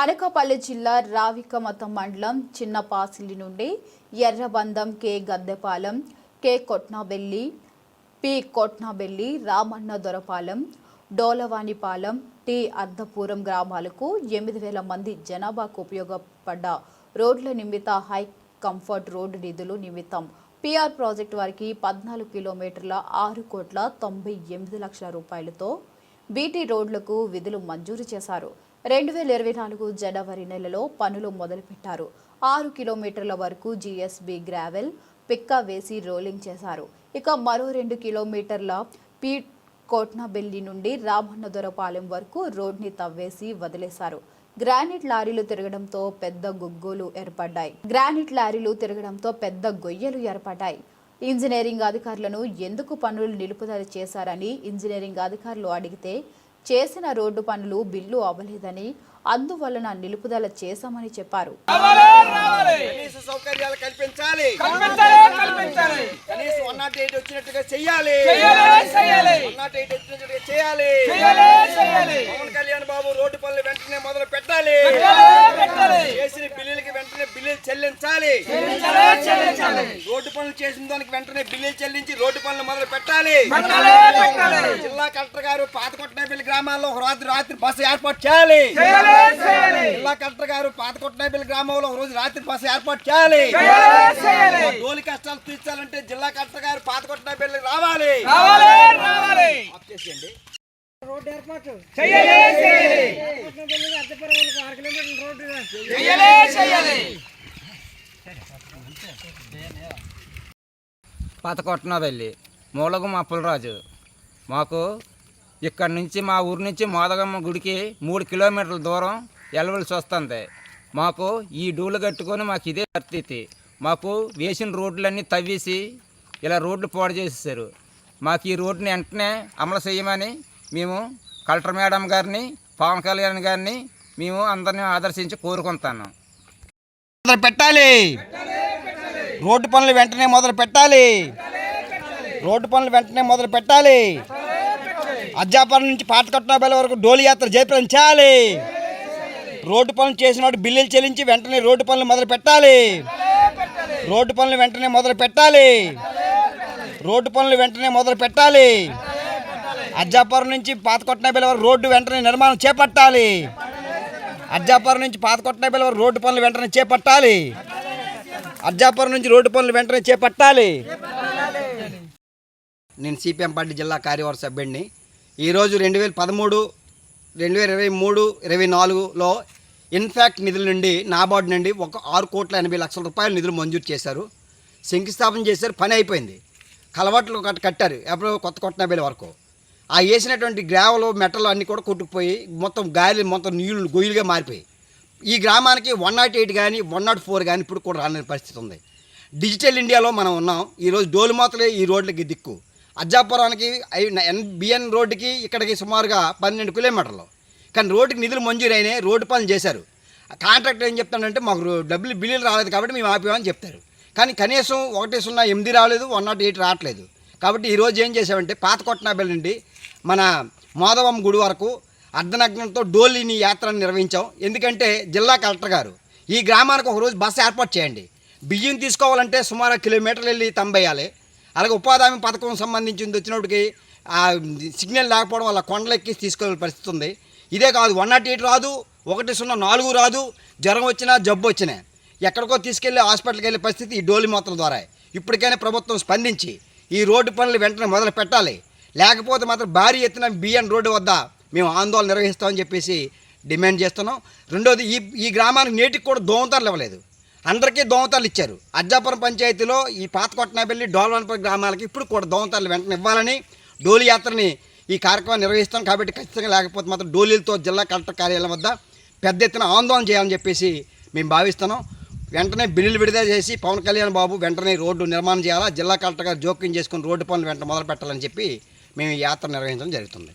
అనకాపల్లి జిల్లా రావికమతం మండలం చిన్నపాసిలి నుండి Errabandam K Gaddepalem K Kotnabelli P Kotnabelli Ramanna Dorapalem Dolavanipalem T Ardhapuram గ్రామాలకు ఎనిమిది వేల మంది జనాభాకు ఉపయోగపడ్డ రోడ్ల నిమిత్త హై కంఫర్ట్ రోడ్డు నిధులు నిమిత్తం. పిఆర్ ప్రాజెక్టు వారికి పద్నాలుగు కిలోమీటర్ల ఆరు కోట్ల తొంభై ఎనిమిది లక్షల రూపాయలతో బీటీ రోడ్లకు విధులు మంజూరు చేశారు. రెండు వేల ఇరవై నాలుగు జనవరి నెలలో పనులు మొదలుపెట్టారు. ఆరు కిలోమీటర్ల వరకు జీఎస్బీ గ్రావెల్ పిక్క వేసి రోలింగ్ చేశారు. ఇక మరో రెండు కిలోమీటర్ల పీ కోట్నబెల్లి నుండి రామన్నదొరపాలెం వరకు రోడ్ని తవ్వేసి వదిలేశారు. గ్రానైట్ లారీలు తిరగడంతో పెద్ద గుగ్గులు ఏర్పడ్డాయి. గ్రానైట్ లారీలు తిరగడంతో పెద్ద గొయ్యలు ఏర్పడ్డాయి. ఇంజనీరింగ్ అధికారులను ఎందుకు పనులు నిలుపుదల చేశారని ఇంజనీరింగ్ అధికారులు అడిగితే చేసిన రోడ్డు పనులు బిల్లు అవ్వలేదని అందువలన నిలుపుదల చేశామని చెప్పారు. పవన్ కళ్యాణ్ బాబు రోడ్డు పనులు వెంటనే మొదలు పెట్టాలి. పెట్టాలి. చేసిన బిల్లులకి వెంటనే బిల్లులు చెల్లించాలి. రోడ్డు పనులు చేసిన దానికి వెంటనే బిల్లులు చెల్లించి రోడ్డు పనులు మొదలు పెట్టాలి. జిల్లా కలెక్టర్ గారు పాతకొట్టనేపల్లి గ్రామాల్లో రాత్రి రాత్రి బస్సు ఏర్పాటు చేయాలి చేయాలి, చేయాలి. జిల్లా కలెక్టర్ గారు పాతకొట్టనేపల్లి గ్రామంలో ఒక రోజు రాత్రి బస్సు ఏర్పాటు చేయాలి చేయాలి, చేయాలి. డోలి కష్టాలు తీర్చాలంటే జిల్లా కలెక్టర్ గారు పాతకొట్టనేపల్లి రావాలి రోడ్డు ఏర్పాటు చెయ్యాలి, చెయ్యాలి. పట్నంపల్లి అద్దపురం వాళ్ళకి ఆరు కిలోమీటర్ల రోడ్డు చెయ్యాలి, చెయ్యాలి. పాతకొట్టనబెల్లి మూలగం అప్పలరాజు మాకు ఇక్కడ నుంచి మా ఊరి నుంచి మోదగమ్మ గుడికి మూడు కిలోమీటర్ల దూరం వెళ్ళవలసి వస్తుంది. మాకు ఈ డూలు కట్టుకొని మాకు ఇదే పరిస్థితి. మాకు వేసిన రోడ్లన్నీ తవ్వేసి ఇలా రోడ్లు పాడు చేసేసారు మాకు ఈ రోడ్డుని వెంటనే అమలు చేయమని మేము కలెక్టర్ మేడం గారిని పవన్ కళ్యాణ్ గారిని మేము అందరినీ ఆదర్శించి కోరుకుంటాను. పెట్టాలి. రోడ్డు పనులు వెంటనే మొదలు పెట్టాలి. రోడ్డు పనులు వెంటనే మొదలు పెట్టాలి. అజ్జాపురం నుంచి పాతకట్నబెల వరకు డోలి యాత్ర జయప్రదం చేయాలి. రోడ్డు పనులు చేసిన బిల్లులు చెల్లించి వెంటనే రోడ్డు పనులు మొదలు పెట్టాలి. రోడ్డు పనులు వెంటనే మొదలు పెట్టాలి. రోడ్డు పనులు వెంటనే మొదలు పెట్టాలి. అజ్జాపురం నుంచి పాతకొట్టనబెల వరకు రోడ్డు వెంటనే నిర్మాణం చేపట్టాలి. అజ్జాపురం నుంచి పాతకొట్టనబెల వరకు రోడ్డు పనులు వెంటనే చేపట్టాలి. అర్జాపురం నుంచి రోడ్డు పనులు వెంటనే చేపట్టాలి. నేను సిపిఎం పార్టీ జిల్లా కార్యవర్గ సభ్యుడిని. ఈరోజు రెండు వేల పదమూడు రెండు వేల ఇరవై మూడు ఇరవై నాలుగులో ఇన్ఫాక్ట్ నిధుల నుండి నాబార్డు నుండి ఒక ఆరు కోట్ల ఎనభై లక్షల రూపాయల నిధులు మంజూరు చేశారు. శంకుస్థాపన చేశారు పని అయిపోయింది. కలవాట్లు కట్ కట్టారు ఎప్పుడు కొత్త కొట్టనబేల వరకు. ఆ వేసినటువంటి గ్రావలు మెటలు అన్నీ కూడా కొట్టుకుపోయి మొత్తం గాలి మొత్తం నీళ్ళు గొయ్యలుగా మారిపోయి ఈ గ్రామానికి వన్ నాట్ ఎయిట్ కానీ వన్ నాట్ ఫోర్ కానీ ఇప్పుడు కూడా రాని పరిస్థితి ఉంది. డిజిటల్ ఇండియాలో మనం ఉన్నాం. ఈరోజు డోలుమాతలే ఈ రోడ్లకి దిక్కు. అజ్జాపురానికి ఎన్ బిఎన్ రోడ్డుకి ఇక్కడికి సుమారుగా పన్నెండు కిలోమీటర్లు. కానీ రోడ్డుకి నిధులు మంజూరైనాయి రోడ్డు పనులు చేశారు. కాంట్రాక్ట్ ఏం చెప్తాడంటే మాకు డబ్బులు బిల్లులు రాలేదు కాబట్టి మేము ఆపామని చెప్తారు. కానీ కనీసం ఒకటి సున్నా ఎనిమిది రాలేదు వన్ నాట్ ఎయిట్ రావట్లేదు. కాబట్టి ఈరోజు ఏం చేసామంటే పాత కొట్టనాబెల్ నుండి మన మోదవం గుడి వరకు అర్ధనగ్నంతో డోలిని యాత్రను నిర్వహించాం. ఎందుకంటే జిల్లా కలెక్టర్ గారు ఈ గ్రామానికి ఒక రోజు బస్సు ఏర్పాటు చేయండి. బియ్యం తీసుకోవాలంటే సుమారు కిలోమీటర్లు వెళ్ళి తంబేయాలి. అలాగే ఉపాధి హామీ పథకం సంబంధించింది వచ్చినప్పటికి సిగ్నల్ లేకపోవడం వల్ల కొండలెక్కి తీసుకెళ్ళే పరిస్థితి ఉంది. ఇదే కాదు వన్ నాట్ ఎయిట్ రాదు ఒకటి సున్నా నాలుగు రాదు జ్వరం వచ్చినా జబ్బు వచ్చినా. ఎక్కడికో తీసుకెళ్ళి హాస్పిటల్కి వెళ్ళే పరిస్థితి ఈ డోలి మాత్రం ద్వారా. ఇప్పటికైనా ప్రభుత్వం స్పందించి ఈ రోడ్డు పనులు వెంటనే మొదలు పెట్టాలి లేకపోతే మాత్రం భారీ ఎత్తున బిఎన్ రోడ్డు వద్ద మేము ఆందోళన నిర్వహిస్తామని చెప్పేసి డిమాండ్ చేస్తున్నాం. రెండోది ఈ ఈ గ్రామానికి నేటికి కూడా దోమతాలు ఇవ్వలేదు. అందరికీ దోమతాలు ఇచ్చారు. అజ్జాపురం పంచాయతీలో ఈ పాత పాతకొట్టనబెల్లి డోలవనపల్లి గ్రామాలకి ఇప్పుడు కూడా దోమతాలు వెంటనే ఇవ్వాలని డోలి యాత్రని ఈ కార్యక్రమం నిర్వహిస్తాం. కాబట్టి ఖచ్చితంగా లేకపోతే మాత్రం డోలీలతో జిల్లా కలెక్టర్ కార్యాలయం వద్ద పెద్ద ఎత్తున ఆందోళన చేయాలని చెప్పేసి మేము భావిస్తున్నాం. వెంటనే బిల్లులు విడుదల చేసి పవన్ కళ్యాణ్ బాబు వెంటనే రోడ్డు నిర్మాణం చేయాలా? జిల్లా కలెక్టర్ గారు జోక్యం చేసుకుని రోడ్డు పనులు వెంటనే మొదలు పెట్టాలని చెప్పి మేము ఈ యాత్ర నిర్వహించడం జరుగుతుంది.